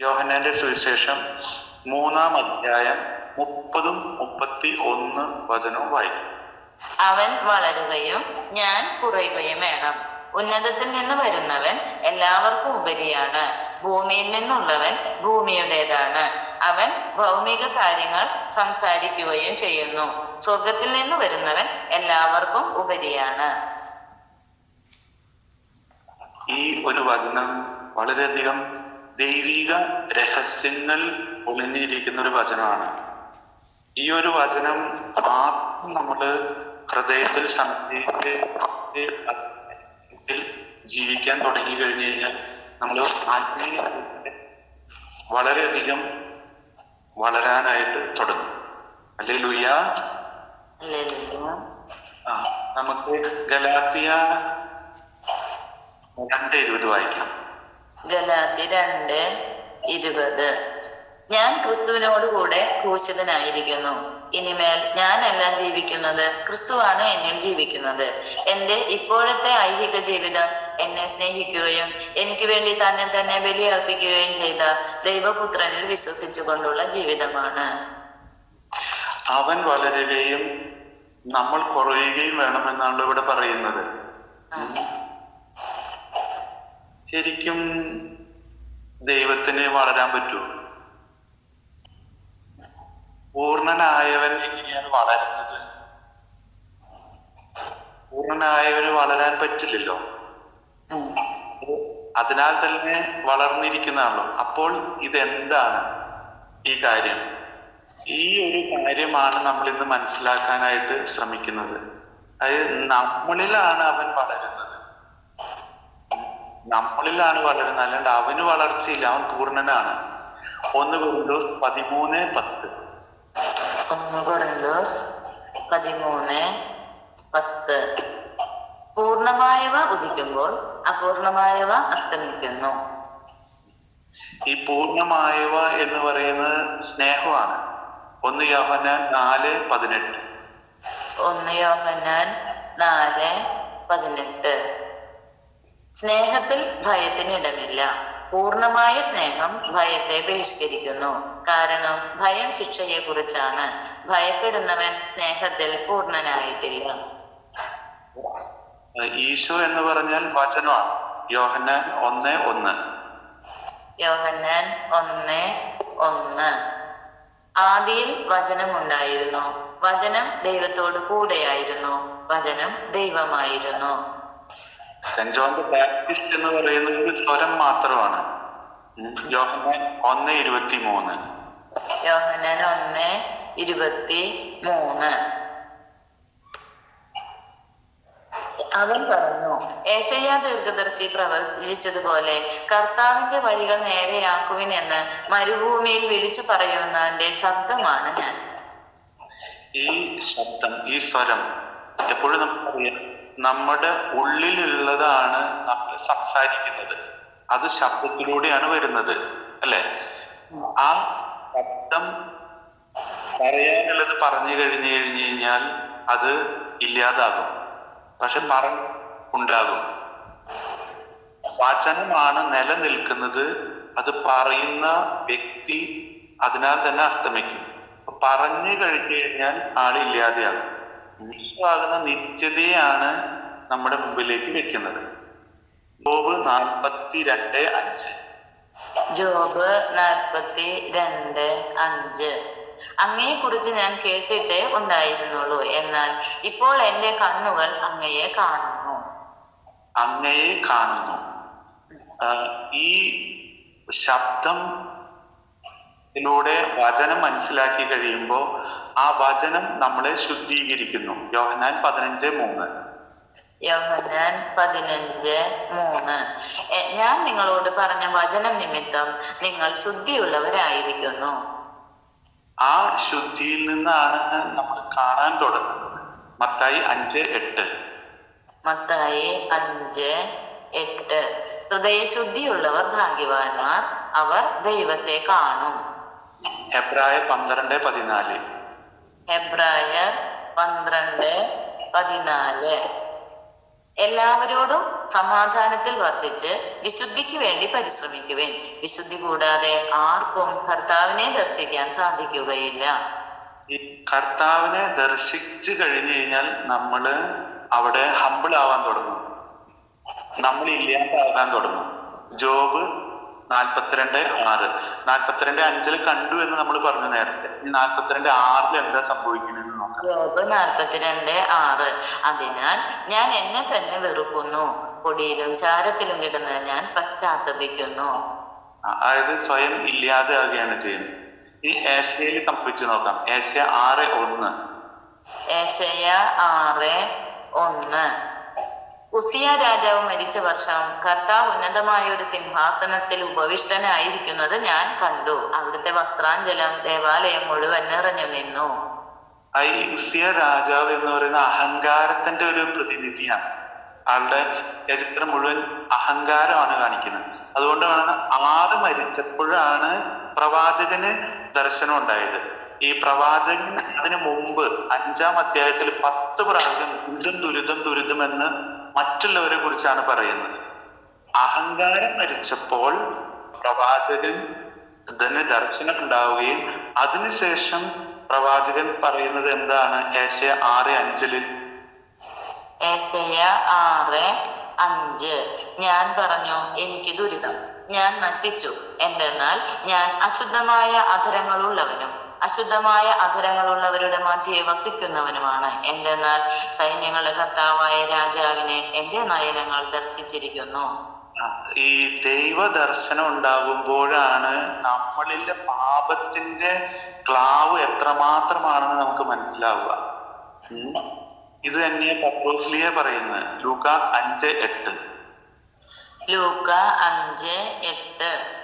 യോഹന്നാന്റെ സുവിശേഷം മൂന്നാം അധ്യായം മുപ്പതും മുപ്പത്തി ഒന്ന് വചനവും വായിക്കും. അവൻ വളരുകയും ഞാൻ കുറയുകയും വേണം. ഉന്നതത്തിൽ നിന്ന് വരുന്നവൻ എല്ലാവർക്കും ഉപരിയാണ്. ഭൂമിയിൽ നിന്നുള്ളവൻ ഭൂമിയുടേതാണ്. അവൻ ഭൗമിക കാര്യങ്ങൾ സംസാരിക്കുകയും ചെയ്യുന്നു. സ്വർഗത്തിൽ നിന്ന് വരുന്നവൻ എല്ലാവർക്കും ഉപരിയാണ്. ഈ ഒരു വചനം വളരെയധികം ദൈവിക രഹസ്യങ്ങൾ ഒളിഞ്ഞിരിക്കുന്ന ഒരു വചനമാണ്. ഈ ഒരു വചനം മാത്രം നമ്മൾ ഹൃദയത്തിൽ സംശയിച്ച് ജീവിക്കാൻ തുടങ്ങി കഴിഞ്ഞു കഴിഞ്ഞാൽ നമ്മൾ ആത്മീയ വളരെയധികം വളരാനായിട്ട് തുടങ്ങും. അല്ലേ ലുയ്യ. ആ നമുക്ക് ഗലാത്തിയ രണ്ട് ഇരുപത് വായിക്കാം. ഗലാത്തി രണ്ട് ഇരുപത്. ഞാൻ ക്രിസ്തുവിനോട് കൂടെ ക്രൂശിതനായിരിക്കുന്നു. ഇനിമേൽ ഞാനല്ല ജീവിക്കുന്നത്. ക്രിസ്തുവാണ് എന്നിൽ ജീവിക്കുന്നത്. എന്റെ ഇപ്പോഴത്തെ ഐഹിക ജീവിതം എന്നെ സ്നേഹിക്കുകയും എനിക്ക് വേണ്ടി തന്നെ തന്നെ ബലിയർപ്പിക്കുകയും ചെയ്ത ദൈവപുത്രനിൽ വിശ്വസിച്ചുകൊണ്ടുള്ള ജീവിതമാണ്. അവൻ വളരുകയും നമ്മൾ കുറയുകയും വേണമെന്നാണ് ഇവിടെ പറയുന്നത്. ശരിക്കും ദൈവത്തിന് വളരാൻ പറ്റുമോ പൂർണനായവൻ എങ്ങനെയാണ് വളരുന്നത്? പൂർണനായവന് വളരാൻ പറ്റില്ലല്ലോ. അതിനാൽ തന്നെ വളർന്നിരിക്കുന്നതാണല്ലോ. അപ്പോൾ ഇതെന്താണ് ഈ കാര്യം? ഈ ഒരു കാര്യമാണ് നമ്മൾ ഇന്ന് മനസ്സിലാക്കാനായിട്ട് ശ്രമിക്കുന്നത്. അതായത് നമ്മളിലാണ് അവൻ വളരുന്നത്. നമ്മളിലാണ് വളരുന്നത്. അല്ലാണ്ട് അവന് വളർച്ചയില്ല അവൻ പൂർണനാണ്. ഒന്ന് വിൻഡോസ് പതിമൂന്ന് പത്ത്. ഒന്ന് കൊറിന്തോസ് പതിമൂന്ന് പത്ത്. പൂർണമായവ ഉദിക്കുമ്പോൾ അപൂർണമായവ അസ്തമിക്കുന്നു. ഈ പൂർണമായവ എന്ന് പറയുന്നത് സ്നേഹമാണ്. ഒന്ന് യോഹന്നാൻ നാല് പതിനെട്ട്. ഒന്ന് യോഹന്നാൻ നാല് പതിനെട്ട്. സ്നേഹത്തിൽ ഭയത്തിന് ഇടമില്ല പൂർണമായ സ്നേഹം ഭയത്തെ ബഹിഷ്കരിക്കുന്നു. കാരണം ഭയം ശിക്ഷയെ കുറിച്ചാണ് ഭയപ്പെടുന്നവൻ സ്നേഹത്തിൽ പൂർണനായിട്ടില്ല ഈശോ എന്ന് പറഞ്ഞാൽ വചനമാണ് യോഹന്നാൻ ഒന്ന് ഒന്ന്. യോഹന്നാൻ ഒന്ന് ഒന്ന്. ആദിയിൽ വചനമുണ്ടായിരുന്നു. വചനം ദൈവത്തോട് കൂടെയായിരുന്നു. വചനം ദൈവമായിരുന്നു. സെന്റ് ജോൺ ദ ബാപ്റ്റിസ്റ്റ് എന്ന് പറയുന്നത് ഒരു സ്വരം മാത്രമാണ്. യോഹന്നാൻ ഒന്ന് ഇരുപത്തി മൂന്ന് യോഹന്നാൻ ഒന്ന് ഇരുപത്തി മൂന്ന് അവൻ പറഞ്ഞു ഏശയ്യ ദീർഘദർശി പ്രവർത്തിച്ചതുപോലെ കർത്താവിന്റെ വഴികൾ നേരെയാക്കുവിൻ എന്ന് മരുഭൂമിയിൽ വിളിച്ചു പറയുന്നവന്റെ ശബ്ദമാണ് ഞാൻ. ഈ ശബ്ദം ഈ സ്വരം എപ്പോഴും നമുക്കറിയാം നമ്മുടെ ഉള്ളിലുള്ളതാണ് നമ്മൾ സംസാരിക്കുന്നത്. അത് ശബ്ദത്തിലൂടെയാണ് വരുന്നത്. അല്ലെ? ആ ശബ്ദം പറയാനുള്ളത് പറഞ്ഞു കഴിഞ്ഞു കഴിഞ്ഞു കഴിഞ്ഞാൽ അത് ഇല്ലാതാകും. പക്ഷെ പറ ഉണ്ടാകും. വചനമാണ് നിലനിൽക്കുന്നത്. അത് പറയുന്ന വ്യക്തി അതിനാൽ തന്നെ അസ്തമിക്കും. പറഞ്ഞു കഴിഞ്ഞു കഴിഞ്ഞാൽ ആളില്ലാതെയാകും. ആകുന്ന നിത്യതയാണ് നമ്മുടെ മുമ്പിലേക്ക് വെക്കുന്നത്. ജോബ് നാൽപ്പത്തി രണ്ട് അഞ്ച്. ജോബ് നാൽപ്പത്തി രണ്ട് അഞ്ച്. അങ്ങയെ കുറിച്ച് ഞാൻ കേട്ടിട്ടേ ഉണ്ടായിരുന്നുള്ളൂ. എന്നാൽ ഇപ്പോൾ എന്റെ കണ്ണുകൾ അങ്ങയെ കാണുന്നു. അങ്ങയെ കാണുന്നു. ഈ ശബ്ദം ിലൂടെ വചനം മനസ്സിലാക്കി കഴിയുമ്പോൾ ആ വചനം നമ്മളെ ശുദ്ധീകരിക്കുന്നു. യോഹനാൻ പതിനഞ്ച് മൂന്ന്. യോഹനാൻ പതിനഞ്ച് മൂന്ന്. ഞാൻ നിങ്ങളോട് പറഞ്ഞ വചനം നിമിത്തം നിങ്ങൾ ശുദ്ധിയുള്ളവരായിരിക്കുന്നു. ആ ശുദ്ധിയിൽ നിന്നാണ് നമ്മൾ കാണാൻ തുടങ്ങുന്നത്. മത്തായി അഞ്ച് എട്ട്. മത്തായി അഞ്ച് എട്ട്. ഹൃദയശുദ്ധിയുള്ളവർ ഭാഗ്യവാന്മാർ അവർ ദൈവത്തെ കാണും. എബ്രായ പന്ത്രണ്ട് പതിനാല്. ഹെബ്രായർ പന്ത്രണ്ട് പതിനാല്. എല്ലാവരോടും സമാധാനത്തിൽ വർദ്ധിച്ച് വിശുദ്ധിക്ക് വേണ്ടി പരിശ്രമിക്കുവേൻ. വിശുദ്ധി കൂടാതെ ആർക്കും കർത്താവിനെ ദർശിക്കാൻ സാധിക്കുകയില്ല. കർത്താവിനെ ദർശിച്ചു കഴിഞ്ഞു കഴിഞ്ഞാൽ നമ്മൾ അവിടെ ഹമ്പിൾ ആവാൻ തുടങ്ങും. നമ്മൾ ഇല്ലാണ്ടാകാൻ തുടങ്ങും. ജോബ് നാൽപ്പത്തിരണ്ട് ആറ്. നാൽപ്പത്തിരണ്ട് അഞ്ചിൽ കണ്ടു എന്ന് നമ്മൾ പറഞ്ഞു നേരത്തെ. നാൽപ്പത്തിരണ്ട് ആറിൽ എന്താ സംഭവിക്കുന്നത് നോക്കാം. നാൽപ്പത്തിരണ്ട് ആറ്. അതിനാൽ ഞാൻ എന്നെ തന്നെ വെറുക്കുന്നു. പൊടിയിലും ചാരത്തിലും കിടന്ന് ഞാൻ പശ്ചാത്തപിക്കുന്നു. അതായത് സ്വയം ഇല്ലാതെ ആകുകയാണ് ചെയ്യുന്നത്. ഈ ഏഷ്യയിൽ സംഭവിച്ചു നോക്കാം. ഏഷ്യ ആറ് ഒന്ന്. ഏഷ്യ ആറ് ഒന്ന്. ഉസിയ രാജാവ് മരിച്ച വർഷം കർത്താവ് ഉന്നതമായ ഒരു സിംഹാസനത്തിൽ ഉപവിഷ്ടനായിരിക്കുന്നത് ഞാൻ കണ്ടു. അവിടുത്തെ വസ്ത്രാഞ്ചലം ദേവാലയം മുഴുവൻ നിറഞ്ഞു നിന്നു. ഐ ഉസിയ രാജാവ് എന്ന് പറയുന്ന അഹങ്കാരത്തിന്റെ ഒരു പ്രതിനിധിയാണ്. ആളുടെ ചരിത്രം മുഴുവൻ അഹങ്കാരമാണ് കാണിക്കുന്നത്. അതുകൊണ്ടാണ് ആറ് മരിച്ചപ്പോഴാണ് പ്രവാചകന് ദർശനം ഉണ്ടായത്. ഈ പ്രവാചകൻ അതിനു മുമ്പ് അഞ്ചാം അധ്യായത്തിൽ പത്ത് പ്രാവശ്യം ദുരിതം ദുരിതം ദുരിതം എന്ന് മറ്റുള്ളവരെ കുറിച്ചാണ് പറയുന്നത്. അഹങ്കാരം മരിച്ചപ്പോൾ പ്രവാചകൻ ധന ദർശനം ഉണ്ടാവുകയും അതിനുശേഷം പ്രവാചകൻ പറയുന്നത് എന്താണ്? ഏഷ്യ ആറ് ഏശയ ആറ് അഞ്ച്. ഞാൻ പറഞ്ഞു എനിക്ക് ദുരിതം. ഞാൻ നശിച്ചു. എന്തെന്നാൽ ഞാൻ അശുദ്ധമായ അധരങ്ങളുള്ളവനും അശുദ്ധമായ അധരങ്ങളുള്ളവരുടെ മധ്യേ വസിക്കുന്നവനുമാണ്. എന്തെന്നാൽ സൈന്യങ്ങളുടെ കർത്താവായ രാജാവിനെ എന്റെ നയനങ്ങൾ ദർശിച്ചിരിക്കുന്നു. ഈ ദൈവ ദർശനം ഉണ്ടാകുമ്പോഴാണ് നമ്മളിലെ പാപത്തിന്റെ ക്ലാവ് എത്രമാത്രമാണെന്ന് നമുക്ക് മനസ്സിലാവുക. ഇത് തന്നെ പപ്പോസ്ലിയ പറയുന്നത്. ലൂക്ക അഞ്ച് എട്ട്. ലൂക്ക അഞ്ച് എട്ട്.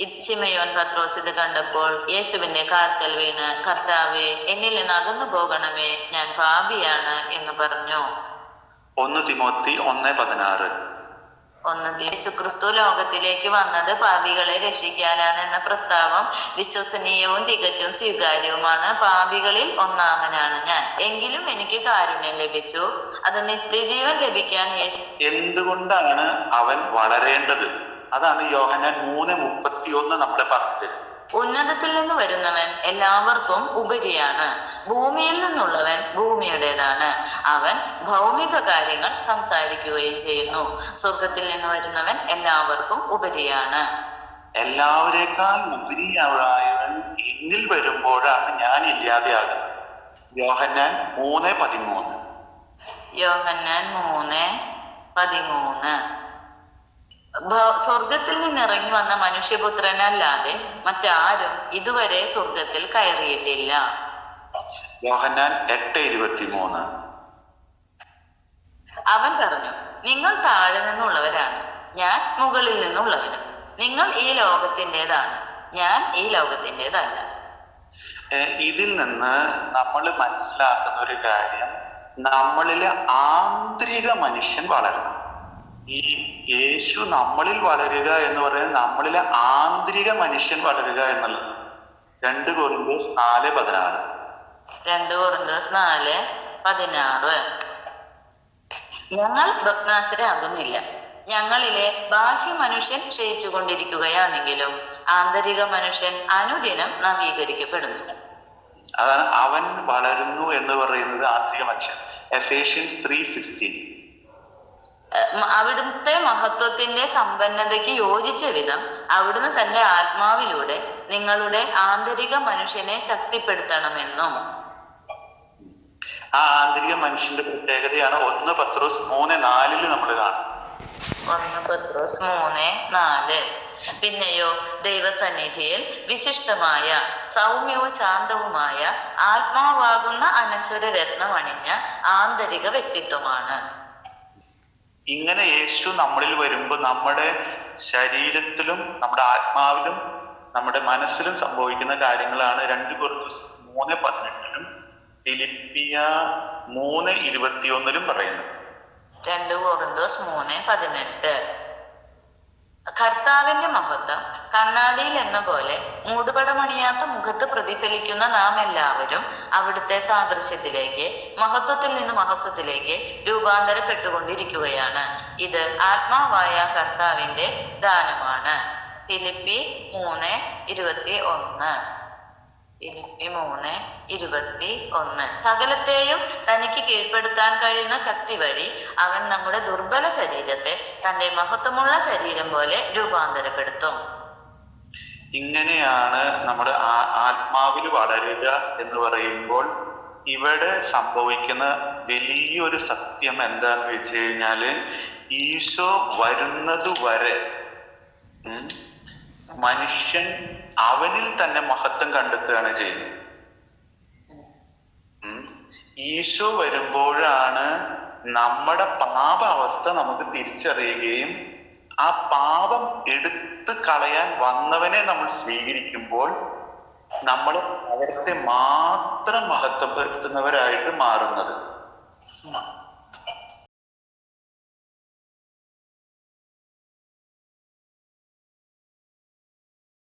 ഇച്ചിമയോൻ പത്രോസ് ഇത് കണ്ടപ്പോൾ യേശുവിന്റെ കാൽക്കൽ വീണ് കർത്താവെ എന്നിൽ നിന്ന് അകന്നു പോകണമേ ഞാൻ പാപിയാണ് എന്ന് പറഞ്ഞു. ഒന്ന് തിമോത്തി ഒന്ന് പതിനാറ്. ഒന്ന് യേശുക്രിസ്തു ലോകത്തിലേക്ക് വന്നത് പാപികളെ രക്ഷിക്കാനാണ് എന്ന പ്രസ്താവം വിശ്വസനീയവും തികച്ചും സ്വീകാര്യവുമാണ്. പാപികളിൽ ഒന്നാമനാണ് ഞാൻ. എങ്കിലും എനിക്ക് കാരുണ്യം ലഭിച്ചു. അത് നിത്യജീവൻ ലഭിക്കാൻ എന്തുകൊണ്ടാണ് അവൻ വളരേണ്ടത്? അതാണ് യോഹനാൻ മൂന്ന് മുപ്പത്തി ഒന്ന് നമ്മളെ പറഞ്ഞത്. ഉന്നതത്തിൽ നിന്ന് വരുന്നവൻ എല്ലാവർക്കും ഉപരിയാണ്. ഭൂമിയിൽ നിന്നുള്ളവൻ ഭൂമിയുടേതാണ്. അവൻ ഭൗമിക കാര്യങ്ങൾ സംസാരിക്കുകയും ചെയ്യുന്നു. സ്വർഗത്തിൽ നിന്ന് വരുന്നവൻ എല്ലാവർക്കും ഉപരിയാണ്. എല്ലാവരെക്കാൾ ഉപരിയായവൻ എന്നിൽ വരുമ്പോഴാണ് ഞാൻ ഇല്ലാതെയാകുന്നത്. യോഹന്നാൻ മൂന്ന് പതിമൂന്ന്. യോഹന്നാൻ മൂന്ന് പതിമൂന്ന്. സ്വർഗത്തിൽ നിന്നിറങ്ങി വന്ന മനുഷ്യപുത്രനല്ലാതെ മറ്റാരും ഇതുവരെ സ്വർഗത്തിൽ കയറിയിട്ടില്ല. എട്ട് അവൻ പറഞ്ഞു നിങ്ങൾ താഴെ നിന്നുള്ളവരാണ്. ഞാൻ മുകളിൽ നിന്നുള്ളവനും. നിങ്ങൾ ഈ ലോകത്തിന്റെതാണ്. ഞാൻ ഈ ലോകത്തിന്റെതല്ല. ഇതിൽ നിന്ന് നമ്മൾ മനസ്സിലാക്കുന്ന ഒരു കാര്യം നമ്മളിലെ ആന്തരിക മനുഷ്യൻ വളരണം. ഈ യേശു നമ്മളിൽ വളരുക എന്ന് പറയുന്നത് നമ്മളിലെ ആന്തരിക മനുഷ്യൻ വളരുക എന്നുള്ളത് രണ്ട് കോറിന്തോസ് നാല് പതിനാറ്. രണ്ട് കോറിന്തോസ് നാല് പതിനാറ്. ഞങ്ങൾ ഭഗ്നാശരാകുന്നില്ല ഞങ്ങളിലെ ബാഹ്യ മനുഷ്യൻ ക്ഷയിച്ചു കൊണ്ടിരിക്കുകയാണെങ്കിലും ആന്തരിക മനുഷ്യൻ അനുദിനം നവീകരിക്കപ്പെടുന്നു. അതാണ് അവൻ വളരുന്നു എന്ന് പറയുന്നത് ആന്തരിക മനുഷ്യൻ. Ephesians three sixteen. അവിടുത്തെ മഹത്വത്തിന്റെ സമ്പന്നതയ്ക്ക് യോജിച്ച വിധം അവിടുന്ന് തന്റെ ആത്മാവിലൂടെ നിങ്ങളുടെ ആന്തരിക മനുഷ്യനെ ശക്തിപ്പെടുത്തണമെന്നും. ആ ആന്തരിക മനുഷ്യന്റെ പ്രത്യേകതയാണ് ഒന്ന് പത്രോസ് മൂന്ന് നാലിൽ നമ്മൾ കാണും. ഒന്ന് പത്രോസ് മൂന്ന് നാല്. പിന്നെയോ ദൈവസന്നിധിയിൽ വിശിഷ്ടമായ സൗമ്യവും ശാന്തവുമായ ആത്മാവാകുന്ന അനശ്വര രത്നം അണിഞ്ഞ ആന്തരിക വ്യക്തിത്വമാണ്. ഇങ്ങനെ യേശു നമ്മളിൽ വരുമ്പോൾ നമ്മുടെ ശരീരത്തിലും നമ്മുടെ ആത്മാവിലും നമ്മുടെ മനസ്സിലും സംഭവിക്കുന്ന കാര്യങ്ങളാണ് രണ്ട് കുറിച്ച് മൂന്ന് പതിനെട്ടിലും ഫിലിപ്പിയ മൂന്ന് ഇരുപത്തിയൊന്നിലും പറയുന്നത്. രണ്ട് കോറിന്തോസ് മൂന്ന് പതിനെട്ട്. കർത്താവിന്റെ മഹത്വം. കണ്ണാടിയിൽ എന്ന പോലെ മൂടുപടമണിയാത്ത മുഖത്ത് പ്രതിഫലിക്കുന്ന നാം എല്ലാവരും അവിടുത്തെ സാദൃശ്യത്തിലേക്ക് മഹത്വത്തിൽ നിന്ന് മഹത്വത്തിലേക്ക് രൂപാന്തരപ്പെട്ടുകൊണ്ടിരിക്കുകയാണ്. ഇത് ആത്മാവായ കർത്താവിന്റെ ദാനമാണ്. ഫിലിപ്പി മൂന്ന് ഇരുപത്തി ഒന്ന്. ഫിലിപ്പി മൂന്ന് ഇരുപത്തി ഒന്ന്. സകലത്തെയും തനിക്ക് കീഴ്പ്പെടുത്താൻ കഴിയുന്ന ശക്തി വഴി അവൻ നമ്മുടെ ദുർബല ശരീരത്തെ തന്റെ മഹത്വമുള്ള ശരീരം പോലെ രൂപാന്തരപ്പെടുത്തും. ഇങ്ങനെയാണ് നമ്മുടെ ആത്മാവിൽ വളരുക എന്ന് പറയുമ്പോൾ ഇവിടെ സംഭവിക്കുന്ന വലിയൊരു സത്യം എന്താന്ന് വെച്ച് കഴിഞ്ഞാൽ ഈശോ വരുന്നത് വരെ മനുഷ്യൻ അവനിൽ തന്നെ മഹത്വം കണ്ടെത്തുകയാണ് ചെയ്യുന്നത്. ഈശോ വരുമ്പോഴാണ് നമ്മുടെ പാപ അവസ്ഥ നമുക്ക് തിരിച്ചറിയുകയും ആ പാപം എടുത്തു കളയാൻ വന്നവനെ നമ്മൾ സ്വീകരിക്കുമ്പോൾ നമ്മൾ അവിടുത്തെ മാത്രം മഹത്വപ്പെടുത്തുന്നവരായിട്ട് മാറുന്നത്